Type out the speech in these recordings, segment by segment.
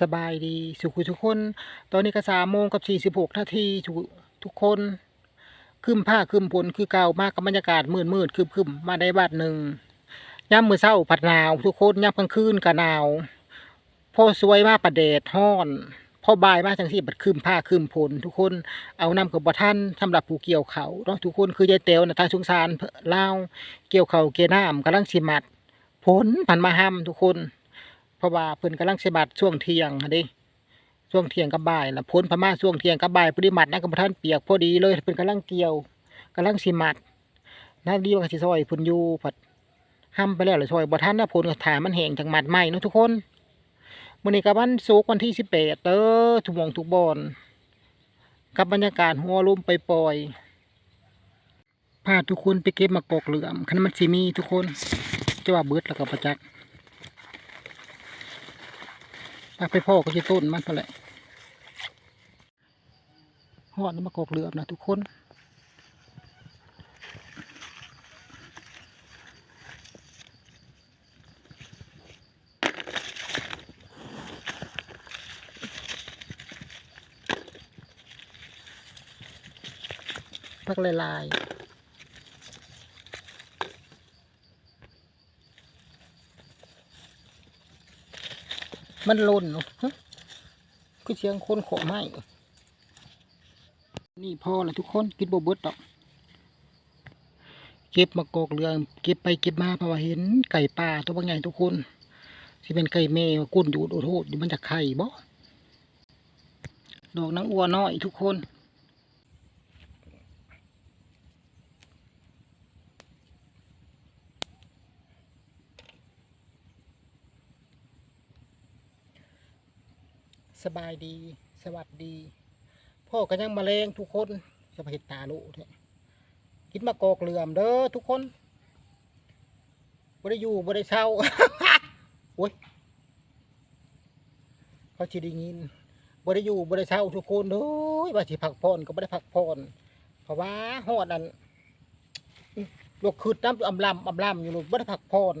สบายดีสุขุทุกคน ตอนนี้ก็สามโมงกับสี่สิบหกนาทีทุกทุกคนคืมผ้าคืมผลคือเก่ามากกับบรรยากาศมืดมืดคืมคืมมาได้บาทหนึ่งย่ำมือเศร้าผัดหนาวทุกคนย่ำกลางคืนก็หนาวพ่อสวยมากประเดดห้อนพ่อบายมากจังที่บัดคืมผ้าคืมผลทุกคนเอานำกับบท่านสำหรับผู้เกี่ยวเขาเนาะทุกคนคือยายเต๋วนะทางสงสารเล่าเกี่ยวเขาเกี่ยน้ำกำลังสิมัดผลผันมาห้ำทุกคน เพราะว่าเพิ่นกำลังสิมัดช่วงเที่ยงดิช่วงเที่ยงกับบ่ายนะผลพม่าช่วงเที่ยงกับบ่ายพอดีมัดนะกับท่านเปียกพอดีเลยเพิ่นกำลังเกี่ยวกำลังสิมัดน่าดีว่าสิซอยเพิ่นอยู่ผัดห้ำไปแล้วเลยซอยบ่ทันนะผลก็ถามันแห้งจังมัดใหม่เนาะทุกคนมื้อนี้กับวันศุกร์วันที่18เด้อทุกมองทุกบอนกับบรรยากาศหัวลุ่มไปปล่อยพาทุกคนไปเก็บมะกอกเหลือมคันมันสิมีทุกคนจะว่าเบิดแล้วก็ประจักษ์ ปักไปพ่อก็จะต้นมันเท่าไหร่หอดน้ำมะกอกเหลือมนะทุกคนพักลายๆ มันล่นเนอะคือเสียงคนขอไม้นี่พอแล้วทุกคนกินบเบิดดอกเก็บมากอกเรือเก็บไปเก็บมาเพราะว่าเห็นไก่ป่าตัวบางใหญ่ทุกคนที่เป็นไก่เมย์กุ้นอยู่โอดโหดอยู่มันจะไข่บ่ดอกนางอัวน้อยทุกคน สบายดี สวัสดี พ่อก็ยังมาเลงทุกคนจะมาเห็ดตาลุเนี่ยกินมากอกเหลื่อมเด้อทุกคนบ่ได้อยู่บ่ได้เช่าโอ้ยเขาชิไดียินบ่ได้อยู่บ่ได้เช่าทุกคนเด้อว่าสิพักผ่อนก็บ่ได้พักผ่อนเพราะว่าฮอดนั่นลูกคืดน้ำอำลำอำลำอยู่ลูกบ่ได้พักผ่อน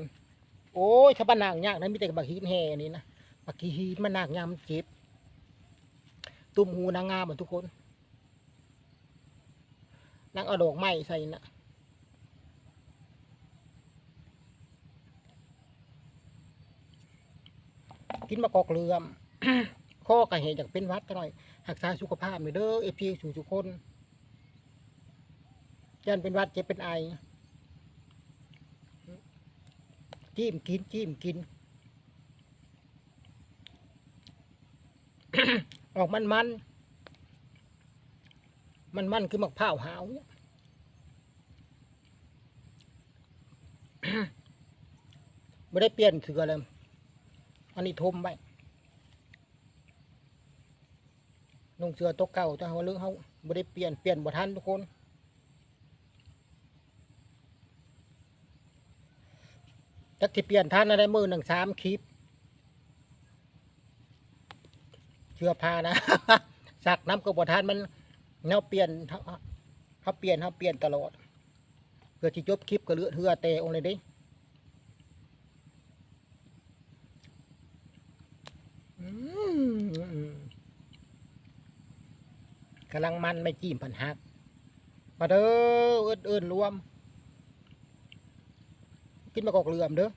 โอ้ยถ้าบ้านนางยากนะมีแต่บักหินแห่นี่นะบักขี้หินมันนางยามนเจ็บ ตุ้มหูนางงามเหมือนทุกคนนางเอาดอกไม้ใส่นะกินมะกอกเหลือมข้อกระเหตุจากเป็นวัดกันหน่อยหักษาสุขภาพหน่อยเด้อเอพีสู่ทุกคนยันเป็นวัดเจ็บเป็นไอจิ้มกินจิ้มกิน ออกมันมันมันมันคือมะพร้าวหาวเนี่ยไม่ได้เปลี่ยนเสือเลยอันนี้ทมไปนุ่งเสือตัวเก่าแต่เขาเรื่องเขาไม่ได้เปลี่ยนเปลี่ยนบ่ทันทุกคนจักที่เปลี่ยนท่านอะไรมือหนึ่งสามคลิป เชื่อพานะ สักน้ำกระบทานมันเน่าเปลี่ยนเขาเขาเปลี่ยนเขาเปลี่ยนตลอดเพื่อที่จบคลิปก็เลือดเหือเตะองเลยดิกำลังมันไม่จิ้มผันหัก มาเด้อเอิ้นเอิ้นรวม กินมะกอกเหลื่อมเด้อ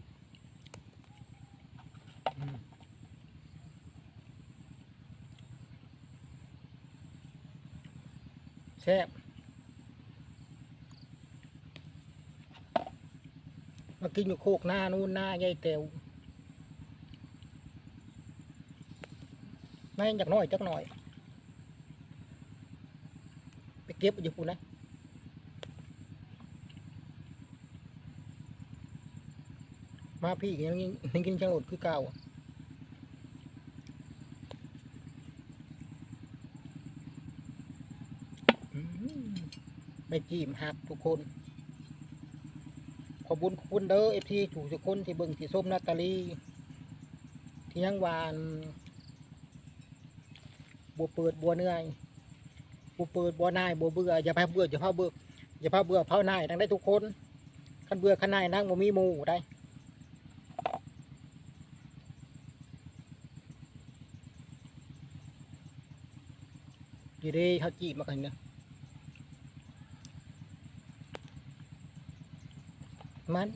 แซ่บมากินอยู่โคกหน้านู่นหน้ายายเตวไม่อยากน้อยจักหน่อย ไปเก็บอยู่ปูนนะมาพี่ยังยังกินจังหลดคือเก่าอื ไม่จีมหักทุกคน ขอบุญคุณเด้อเอฟซีถูกทุกคนที่เบิ่งที่ส้มนาตาลีที่ยังวานบัวเปิดบัวเนื่อยบัวเปิดบัวนายบัวเบื่ออย่าพาเบื่ออย่าพาเบื่ออย่าพาเบื่อเผาน่ายทั้งได้ทุกคนขันเบื่อขันนายนั่งบ่มีมูได้ดีเด้เขาจีบมากันเนาะ มัน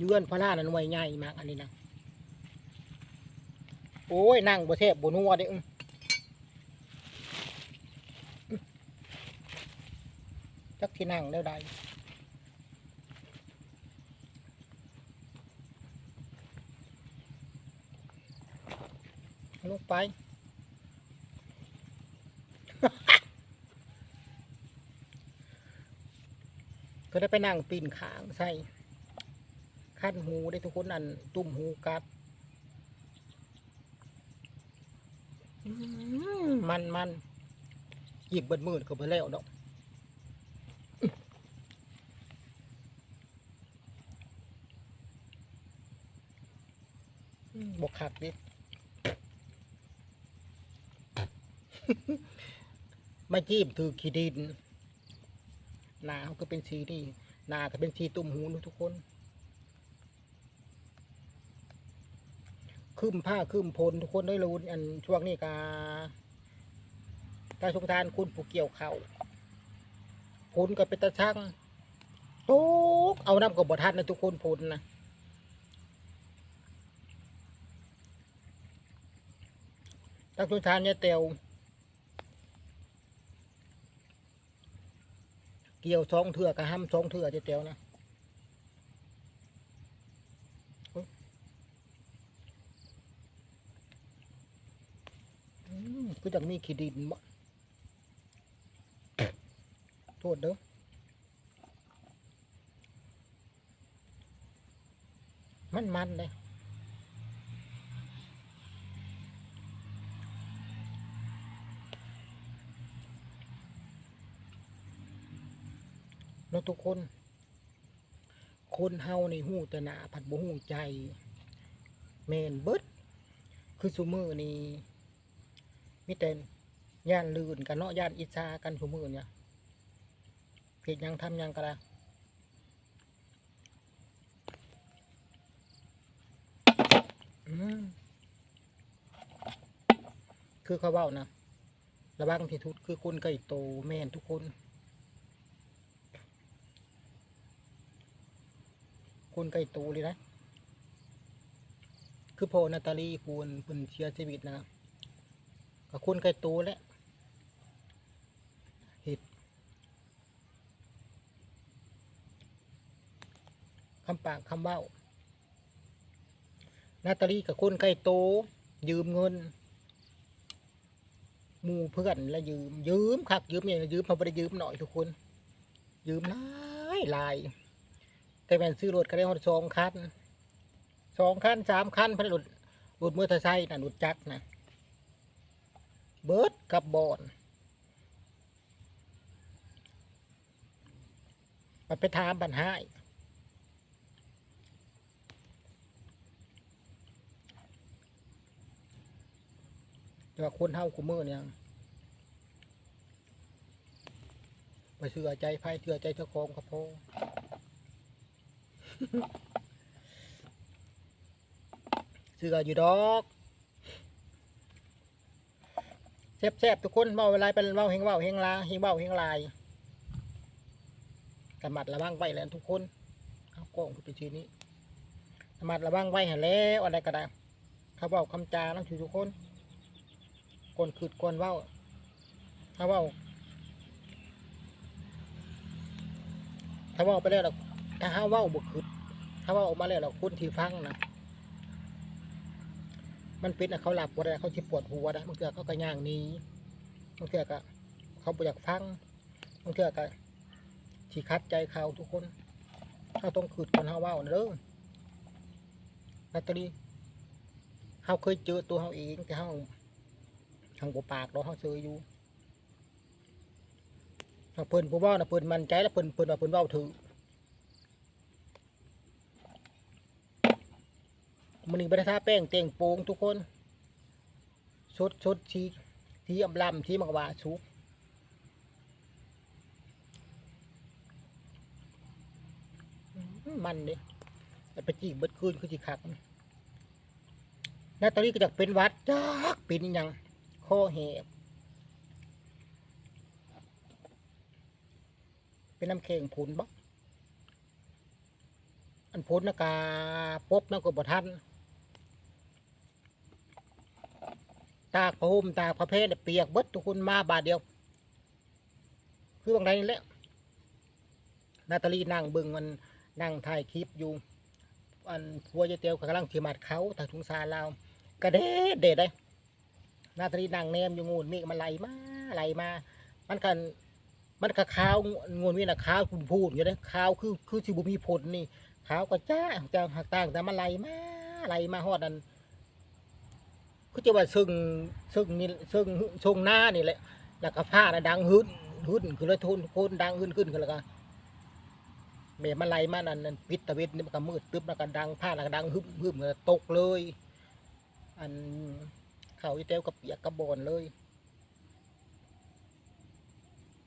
ยือนพระรานั้นไว้ใหญ่มากอันนี้นะโอ้ยนั่งบ่แทบบนัวเด้อึ้งจักที่นั่งแล้วใดลงไป ก็ได้ไปนั่งปีนขางใส่ขั้นหูได้ทุกคนอันตุ่มหูกัด มันมันหยิบเบิดมือก็ไปแล้วดอกอืมบกขักดิมาจีบถือขีดิน นาเขาก็เป็นสีนี่นาก็เป็นสีตุ่มหูนะทุกคนคืมผ้าคืมพลทุกคนได้รู้อันช่วงนี้กาการสงทานคุณผู้เกี่ยวเขาพลก็เป็นตาช่างต๊กเอาน้ำกับบทัดนะทุกคนพลนะตาสงทานเนี่ยเตียว เกี่ยวสองเถื่อกระห้ำสองเถื่อเจียวๆนะโอ๊ยอืมคือจะมีขีดินบ่โทษเด้อมันมันเลย เนาะทุกคน คนเฮาในหูแต่หนาผัดบ่หูใจแมนเบิดคือสุมือนี่มีแต่ย่านลื่นกันเนาะย่านอิจฉากันสุมือเนี่ยเกิดหยังทำยังก็ได้อืมคือเขาเว้านะระวังที่ทุดคือคนไก่โตแม่นทุกคน คนไก่โตเลยนะ คือพอนาตาลีควรเป็นเชียร์ชีวิตนะกับคนไก่โตแล้วเหตุคำปากคำเบ้านาตาลีกับคนไก่โตยืมเงินหมู่เพื่อนแล้วยืมยืมคักยืมเอย่างยืมเขาไม่ได้ยืมหน่อยทุกคน ยืมหลายหลาย แต่แม่นซื้อรถก็ได้หดสองคันสองคันสามคันพันรถรถมอเตอร์ไซค์นะรถจักรนะเบิร์ดกับบอนมันไปถามปัญหาแต่ว่าคนเฮาคุมือเนี่ยไปเชื่อใจไพ่เชื่อใจเจ้าของกับพ่อ เสืออยู่ดอกแซ่บๆทุกคนเมาเวลาเป็นเมาเฮงเมาเฮงลาเฮงเมาเฮงลายระมัดระวังไว้แล้วทุกคนเอากล้องไปทีนี้ระมัดระวังไว้หันแล้วอะไรก็ได้เขาเว้าคำจาน้ำทุกคนกวนขืดกวนเว้าถ้าเว้าถ้าเว้าไปแล้วละ ถ้าห้าว้าบุกขืดถ้าว่าออกมาแล้วเราคนที่ฟังนะมันเป็นะเขาหลับว่าได้เขาที่ปวดหัวนะบางเทื่อเขาก็ย่างนี้บางเทื่อก็เขาบ่อยากฟังบางเทื่อก็ที่คัดใจเขาทุกคนเขาต้องขืดคนเขาว่านะเด้อแบตเตอรี่เขาเคยเจอตัวเขาเองแต่เขาทางปากเราเขาเจออยู่ถ้าเพิ่นผู้ว่านะเพิ่นมันใจแล้วเพิ่นเพิ่นว่าเพิ่นว้าถือ มันนี่บรรทาแป้งเต่งโป่งทุกคนชดชดชีทีอำลำทีมักหวาชุกมันเด้แต่ไปจีบเบิดคืนคือจีคักนาตาลีก็จะเป็นวัดจักเป็นยังคอแหบเป็นน้ำแข็งผุนบ่อันผุนนะกาปบนะก็บ่ทัน ตากผ้าห่มตากผ้าเพชรเปียกเบิดทุกคนมาบาทเดียว คือบางไรนี่แหละนาตาลีนั่งเบิ่งมันนั่งถ่ายคลิปอยู่ อันพัวยายเตียวกำลังถีมัดเขาทางทุงซาลาวกระเด็ดเด็ดเลยนาตาลีนั่งแนมอยู่งูนมีมันไหลมาไหลมา มันกันมันก็ขาวงูนมีนะขาวคุณพูดอยู่เลยขาวคือคือสิบุมีผลนี่ขาวก็จ้าจ้าหักต่างแต่มันไหลมาไหลมาฮอดอัน ก็จะว่าซึ่งซึ่งนี่ซึ่งช่วงหน้านี่แหละแล้วก็ผ้าน่ะดังหึ้นหึ้นคือเลยทุนโคนดังหึ้นขึ้นคือแล้วก็เมฆมันไหลมานั่นนั่นปิดตะเวนนี่มันก็มืดตึ๊บแล้วก็ดังผ้าแล้วก็ดังหึ้มหึ้มแล้วตกเลย อันเขาอีเต้วกับเปียกกระบอนเลย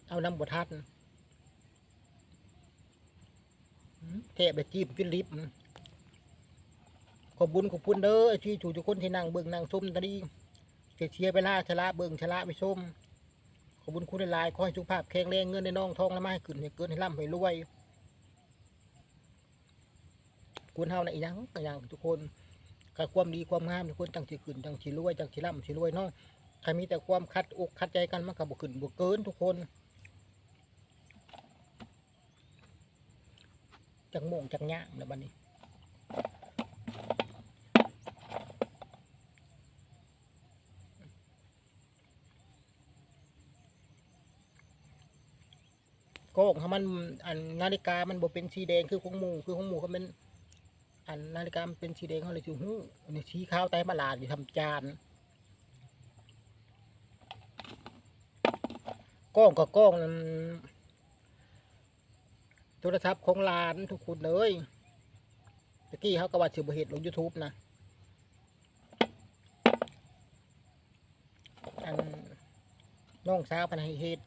เอาน้ำบทัดเทบไปจีบกินลิฟต์ ขอบบุญขอบคุณเด้อที่ถูกทุกคนที่นั่งเบิ่งนั่งชมตอนนี้เสียเชียไปล่าชะละเบิ่งชะละไปชมขอบบุญคุณหลายๆขอให้สุขภาพแข็งแรงเงินในน้องทองและไม้ขึ้นให้เกินให้ร่ำให้รวยคุณเฮาในยังอีหยังทุกคนกับความดีความงามทุกคนจังสิขึ้นจังสิรวยจังสิร่ำสิรวยเนาะใครมีแต่ความคัดอกคัดใจกันมันก็บ่ขึ้นบ่เกินทุกคนจังโมงจังย่างในบัดนี้ กงเขามันอันนาฬิกามันบ่เป็นสีแดงคือของหมูคือของหมูเขาเป็นอันนาฬิกามันเป็นสีแดงเขาเลยจูหู้อันนี้สีขาวไต้มาลาดอยู่ทำจานกล้องกับกล้องนั้นโทรศัพท์ของลานทุกคนเลยตะกี้เขาก็ว่าสิบเหตุลง YouTube นะอันน้องสาวพันให้เหตุ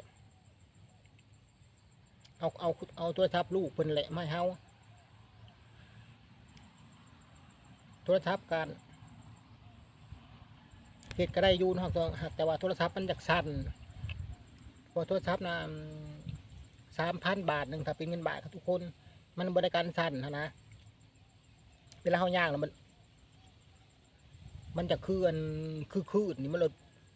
เอาเอาเอาโทรศัพท์ลูกเพิ่นแหละไม่เฮาโทรศัพท์การเฮ็ดก็ได้ยูเนาะหากแต่ว่าโทรศัพท์มันจากสั่นพอโทรศัพท์นะสามพันบาทหนึ่งถ้าเป็นเงินบาทครับทุกคน มันบริการสั้นนะเวลาเฮาย่างแล้วมัน มันจะคืออันคือคืนนี่มันลย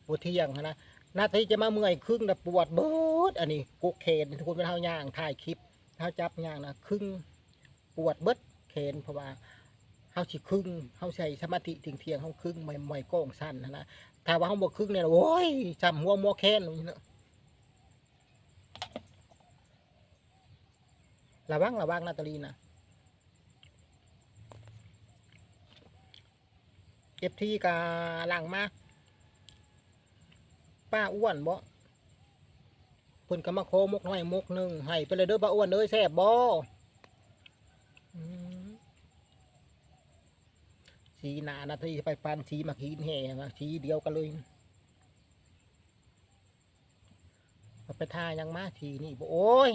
ปวดเที่ยงนน นาทีจะมาเมื่อยครึ่งนะปวดเบิดอันนี้กุกเคนทุกคนเป็นเท้าย่างถ่ายคลิปเท้าจับย่างนะครึ่งปวดเบิดเคนเพราะว่าเฮาสิครึ่งเฮาใช้สมาธิถึงเทียงเฮาครึ่งไม่ไม่โก้งสั้นนะนะถ้าว่าเฮาบ่ครึ่งเนี่ยโอ้ยจำหัวมัวแค้นนี่นะระวังระวังนาตาลีนะเก็บที่กาหลังมา ป้าอ้วนบ่เพิ่นก็มาโคมกน้อยมกหนึ่งให้ไปเลยเด้อป้าอ้วนเอ้ยแซ่บบ่อืมสีหนานาทีไปปานสีมาขีนแห่มาสีเดียวกันเลยเอาไปทายังมาทีนี่บ่โอ้ย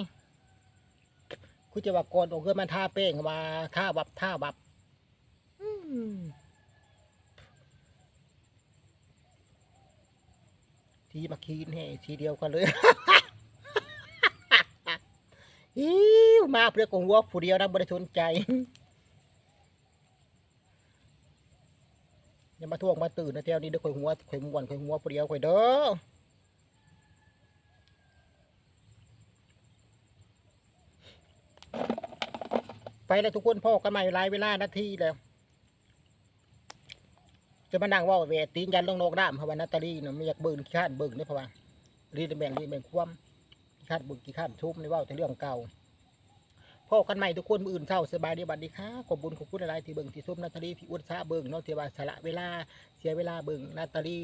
กูจะว่าก่อนโอเกินมันทาเป้งมาทาบับทาบับ อืม ทีมาคีนให้ทีเดียวกันเลยอิวมาเพื่อกงวัวผู้เดียวนะบริสนใจอย่ามาท่วงมาตื่นนะเที่ยวนี้เด้อข่อยหัวข่อยม่วนข่อยหัวผู้เดียวข่อยเด้อไปแล้วทุกคนพ่อกันใหม่หลายเวลานาทีแล้ว จะมานั่งว่าเวทตีนยันลงนกด้ามเพราะว่านาตาลีเนาะไม่อยากเบิ่งขี้ข้านเบิ่งเนี่ยเพราะว่ารีดแบ่งรีดแบ่งความขี้ข้านเบิ่งขี้ข้านชุบในว่าแต่เรื่องเก่าพ่อกันใหม่ทุกคนมืออื่นเช้าสบายดีบัดดีค่ะขอบบุญขอบคุณอะไรที่เบิ่งที่ซุมนาตาลีที่อุตสาเบิ่งเนาะที่ว่าสละเวลาเสียเวลาเบิ่งนาตาลี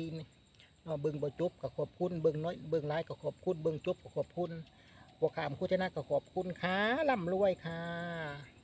เนาะเบิ่งบ่จบก็ขอบคุณเบิ่งน้อยเบิ่งหลายก็ขอบคุณเบิ่งจบก็ขอบคุณบวกขามคุณชนะก็ขอบคุณค่ะร่ำรวยค่ะ